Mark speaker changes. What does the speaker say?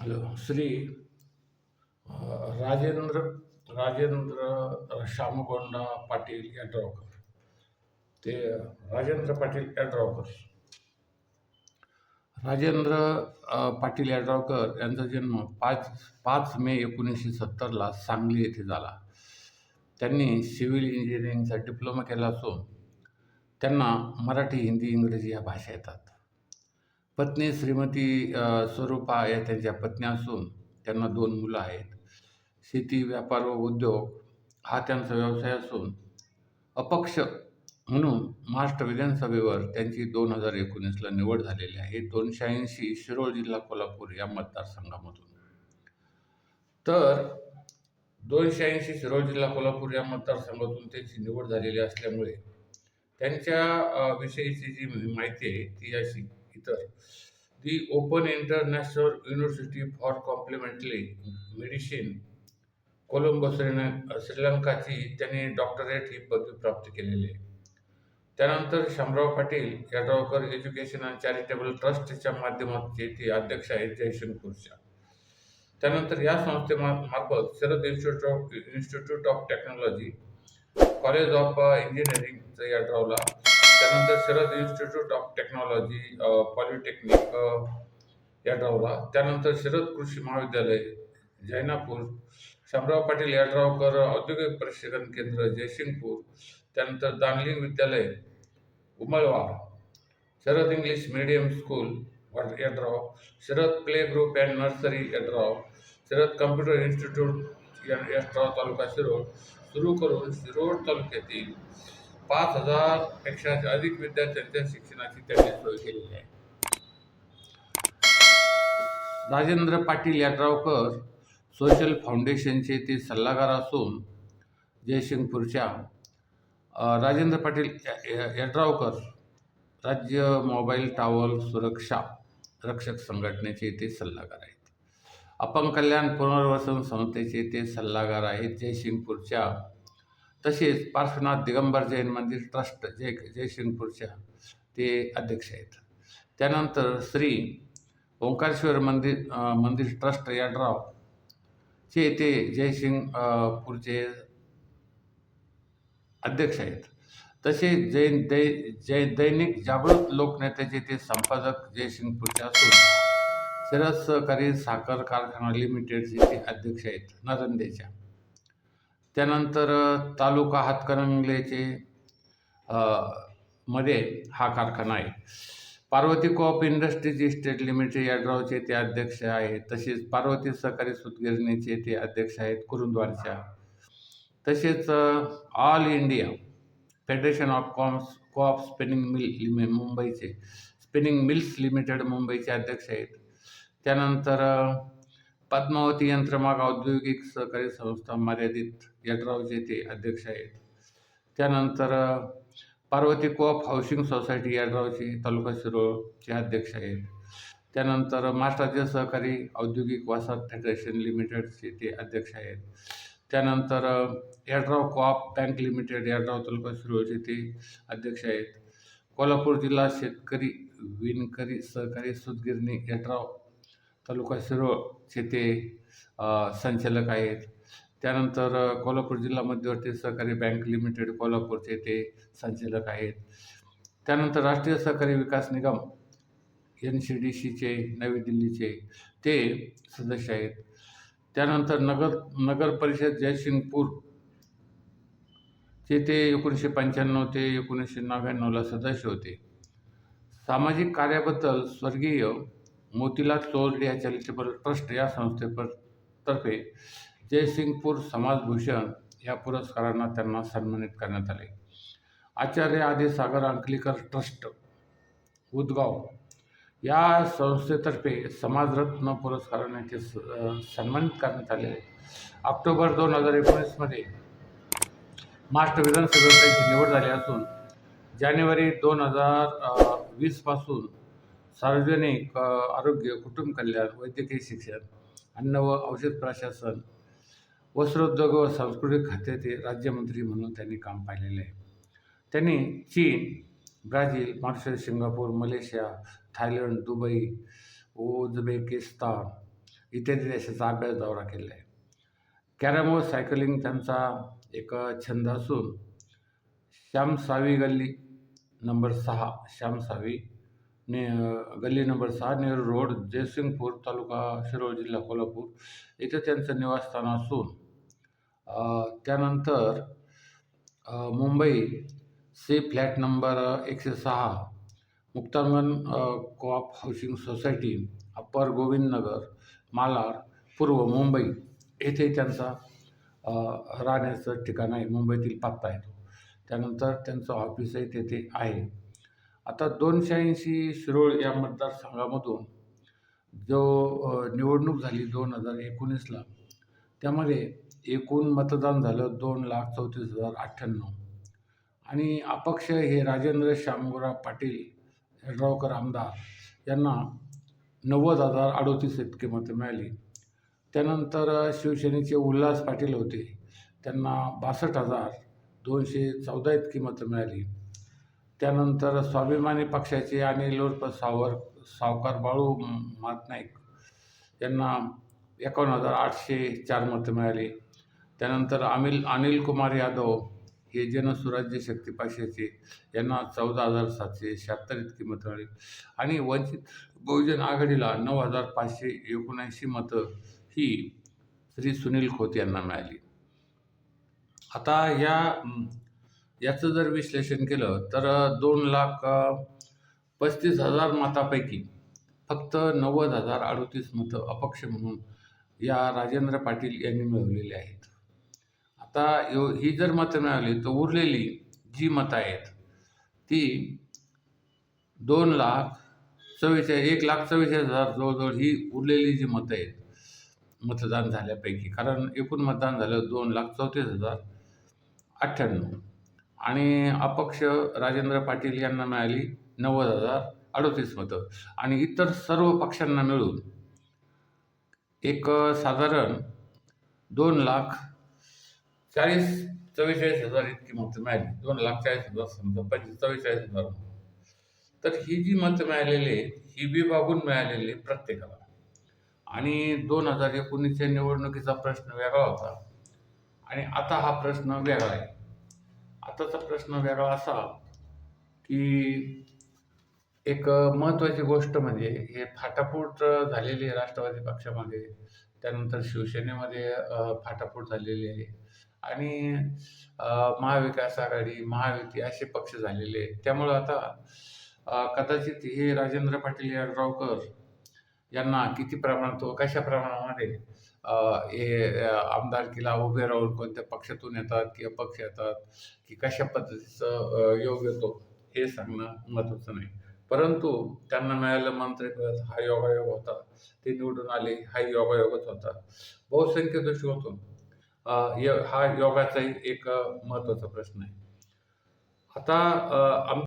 Speaker 1: Hello Shri Rajendra Rajendra Shyamgonda Patil Yadravkar. ते राजेंद्र पाटील यड्रावकर. राजेंद्र पाटील यड्रावकर यांचा जन्म पाच पाच मे एकोणीसशे सत्तरला सांगली येथे झाला. त्यांनी सिव्हिल इंजिनिअरिंगचा डिप्लोमा केला असून त्यांना मराठी हिंदी इंग्रजी या भाषा येतात. पत्नी श्रीमती स्वरूपा या त्यांच्या पत्नी असून त्यांना दोन मुलं आहेत. शेती व्यापार व उद्योग हा त्यांचा व्यवसाय असून अपक्ष म्हणून महाराष्ट्र विधानसभेवर त्यांची दोन हजार एकोणीसला निवड झालेली आहे. दोनशे ऐंशी शिरोळ जिल्हा कोल्हापूर या मतदारसंघामधून. तर दोनशे ऐंशी शिरोळ जिल्हा कोल्हापूर या मतदारसंघातून त्यांची निवड झालेली असल्यामुळे त्यांच्या विषयीची जी माहिती आहे ती अशी इतर the open international university for complementary medicine Colombo श्रीन श्रीलंकाची त्यांनी डॉक्टरेट ही पदवी प्राप्त केलेली आहे. त्यानंतर Shamrao Patil Yadavkar education and charitable ट्रस्टच्या माध्यमातचे ते अध्यक्ष आहेत जयशंकरच्या त्यानंतर या संस्थेमार्फत Sharad institute of institute of technology college of engineering यादवला त्यानंतर Sharad institute of technology polytechnic यड्रावला त्यानंतर शरद कृषी महाविद्यालय जैनापूर शामराव पाटील यड्रावकर औद्योगिक प्रशिक्षण केंद्र जयसिंगपूर. त्यानंतर दांगलिंग विद्यालय Umalwar Sharad English medium school Yadrav Sharad play group and nursery Yadrav Sharad computer institute Yadrav taluka Shirol. सुरू करून शिरोळ तालुक्यातील पाच हजारपेक्षा अधिक विद्यार्थ्यांच्या शिक्षणाची त्यांनी सोय केलेली आहे. राजेंद्र पाटील यात्रावकर सोशल फाउंडेशनचे ते सल्लागार असून जयसिंगपूरच्या राजेंद्र पाटील यड्रावकर राज्य मोबाईल टावर सुरक्षा रक्षक संघटनेचे ते सल्लागार आहेत. अपंग कल्याण पुनर्वसन संस्थेचे ते सल्लागार आहेत जयसिंगपूरच्या तसेच पार्श्वनाथ दिगंबर जैन मंदिर ट्रस्ट जय जयसिंगपूरच्या ते अध्यक्ष आहेत. त्यानंतर श्री ओंकारेश्वर मंदिर मंदिर ट्रस्ट यड्राव चे ते जयसिंगपूरचे अध्यक्ष आहेत. तसेच जैन दै जै दैनिक जागृत लोकनेत्याचे ते संपादक जयसिंगपूरचे असून शरद सहकारी साखर कारखाना लिमिटेडचे ते अध्यक्ष आहेत नरंदेच्या. त्यानंतर तालुका हातकणंगलेचे मध्ये हा कारखाना आहे. Parvati coop industries estate limited यड्रावचे ते अध्यक्ष आहेत. तसेच पार्वती सहकारी सूतगिरणीचे ते अध्यक्ष आहेत कुरुंदवारच्या तसेच ऑल इंडिया फेडरेशन ऑफ कॉम्स कोऑप स्पिनिंग मिल लिमि मुंबईचे स्पिनिंग मिल्स लिमिटेड मुंबईचे अध्यक्ष आहेत. त्यानंतर पद्मावती यंत्रमाग औद्योगिक सहकारी संस्था मर्यादित यड्रावचे ते अध्यक्ष आहेत. त्यानंतर पार्वती कोऑप हाऊसिंग सोसायटी यड्रावचे तालुका शिरोळचे अध्यक्ष आहेत. त्यानंतर महाराष्ट्र सहकारी औद्योगिक वासात फेडरेशन लिमिटेडचे ते अध्यक्ष आहेत. त्यानंतर Yadrav coop bank limited Yadrav taluka शिरोळचे ते अध्यक्ष आहेत. कोल्हापूर जिल्हा शेतकरी विणकरी सहकारी सुतगिरणी यड्राव तालुका सर्व ते संचालक आहेत. त्यानंतर कोल्हापूर जिल्हा मध्यवर्ती सहकारी बँक लिमिटेड कोल्हापूरचे ते संचालक आहेत. त्यानंतर Rashtriya Sahakari Vikas Nigam N C D सीचे नवी दिल्लीचे ते सदस्य आहेत. त्यानंतर नगर नगर परिषद जयसिंगपूर चे ते एकोणीसशे पंच्याण्णव ते एकोणीसशे नव्याण्णवला सदस्य होते. सामाजिक कार्याबद्दल स्वर्गीय मोतीलाल चौधरी या चॅरिटेबल ट्रस्ट या संस्थेतर्फे जयसिंगपूर समाजभूषण या पुरस्कारांना त्यांना सन्मानित करण्यात आले. आचार्य आदि सागर अंकलीकर ट्रस्ट उदगाव या संस्थेतर्फे समाजरत्न पुरस्काराने ते स- सन्मानित करण्यात आले. ऑक्टोबर दोन हजार एकोणीसमध्ये महाराष्ट्र विधानसभेची निवड झाली असून जानेवारी दोन हजार वीसपासून सार्वजनिक आरोग्य कुटुंब कल्याण वैद्यकीय शिक्षण अन्न व औषध प्रशासन वस्त्रोद्योग व सांस्कृतिक खात्याचे राज्यमंत्री म्हणून त्यांनी काम पाहिलेले आहे. त्यांनी चीन Brazil Mauritius Singapore Malaysia Thailand Dubai Uzbekistan इत्यादी देशाचा अभ्यास दौरा केला आहे. कॅरमवर सायकलिंग त्यांचा एक छंद असून श्याम सावी गल्ली नंबर सहा श्याम सावी ने गल्ली नंबर सहा नेहरू रोड जयसिंगपूर तालुका शिरोळ जिल्हा कोल्हापूर इथे त्यांचं निवासस्थान असून त्यानंतर मुंबई सी फ्लॅट नंबर एकशे सहा Muktangan coop housing society upper Govindnagar Malad पूर्व मुंबई येथे त्यांचा राहण्याचं ठिकाण आहे मुंबईतील पत्ता आहे तो. त्यानंतर त्यांचं ऑफिसही तेथे आहे. आता दोनशे ऐंशी शिरोळ या मतदारसंघामधून जो निवडणूक झाली दोन हजार एकोणीसला त्यामध्ये एकूण मतदान झालं दोन लाख चौतीस हजार अठ्ठ्याण्णव. आणि अपक्ष हे राजेंद्र शामराव पाटील हेडरावकर आमदार यांना नव्वद हजार अडोतीस इतकी मतं मिळाली. त्यानंतर शिवसेनेचे उल्हास पाटील होते त्यांना बासष्ट हजार दोनशे चौदा इतकी मतं मिळाली. त्यानंतर स्वाभिमानी पक्षाचे आणि उर्फ सावर सावकार बाळू मातनाईक यांना एकावन्न हजार आठशे चार मतं मिळाली. त्यानंतर अनिल अनिल कुमार यादव हे जनसुराज्य शक्ती पक्षाचे यांना चौदा हजार सातशे शहात्तर इतकी मतं मिळाली. आणि वंचित बहुजन आघाडीला नऊ हजार पाचशे एकोणऐंशी मतं ही श्री सुनील खोत यांना मिळाली. आता या याचं जर विश्लेषण केलं तर दोन लाख पस्तीस हजार मतापैकी फक्त नव्वद हजार अडतीस मतं अपक्ष म्हणून या राजेंद्र पाटील यांनी मिळवलेली आहेत. आता यो ही जर मतं मिळाली तर उरलेली जी मतं आहेत ती दोन लाख चव्वेचाळीस एक लाख चव्वेचाळीस हजार जवळजवळ ही उरलेली जी मतं आहेत मतदान झाल्यापैकी. कारण एकूण मतदान झालं दोन लाख चौतीस हजार अठ्ठ्याण्णव. आणि अपक्ष राजेंद्र पाटील यांना मिळाली नव्वद हजार अडोतीस मतं. आणि इतर सर्व पक्षांना मिळून एक साधारण दोन लाख चाळीस चव्वेचाळीस हजार इतकी मतं मिळाली. दोन लाख चाळीस हजार समजा पंचवीस चव्वेचाळीस हजार तर ही जी मतं मिळालेली आहेत ही विभागून मिळालेली प्रत्येकाला. आणि दोन हजार एकोणीसच्या निवडणुकीचा प्रश्न वेगळा होता. आणि आता हा प्रश्न वेगळा आहे. आताचा प्रश्न वेगळा असा की एक महत्त्वाची गोष्ट म्हणजे हे फाटाफूट झालेली आहे राष्ट्रवादी पक्षामध्ये त्यानंतर शिवसेनेमध्ये फाटाफूट झालेली आहे. आणि महाविकास आघाडी महायुती असे पक्ष झालेले आहेत. त्यामुळं आता कदाचित हे राजेंद्र पाटील यड्रावकर यांना किती प्रमाणात व कशा प्रमाणामध्ये हे आमदारकीला उभे राहून कोणत्या पक्षातून येतात की अपक्ष येतात की कशा पद्धतीचं योग येतो हे सांगणं महत्त्वाचं नाही. परंतु त्यांना मिळालं मंत्रिपद हा योगायोग होता. ते निवडून आले हा योगायोगच होता. बहुसंख्य दृष्टिकोनातून य- हा योगाचाही एक महत्त्वाचा प्रश्न आहे. आता आम